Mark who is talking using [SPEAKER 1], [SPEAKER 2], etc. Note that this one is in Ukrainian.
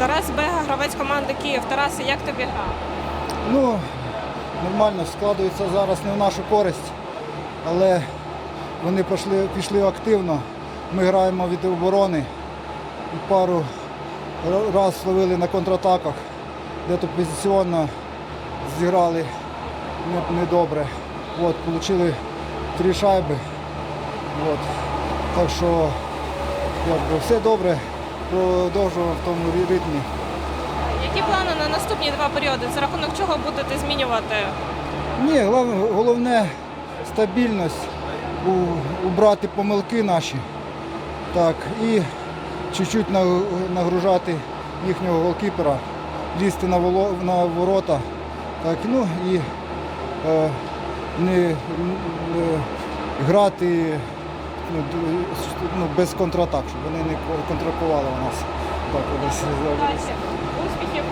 [SPEAKER 1] Тарас Бега, гравець команди Київ. Тарасе, як тобі гра?
[SPEAKER 2] Ну, нормально, складується зараз не в нашу користь, але вони пішли, пішли активно. Ми граємо від оборони і пару ра- раз ловили на контратаках, де то позиціонно зіграли не- недобре. От, отримали три шайби. От. Так що якби, все добре, продовжуємо в тому ритмі.
[SPEAKER 1] Які плани на наступні два періоди? За рахунок чого будете змінювати?
[SPEAKER 2] Ні, головне стабільність, убрати помилки наші. Так, і чуть-чуть нагружати їхнього голкіпера, лізти на, воло- на ворота. Так, ну і е, не, не грати ну, ну, без контратак, щоб вони не контратакували у нас. Так, десь.
[SPEAKER 1] Удачі.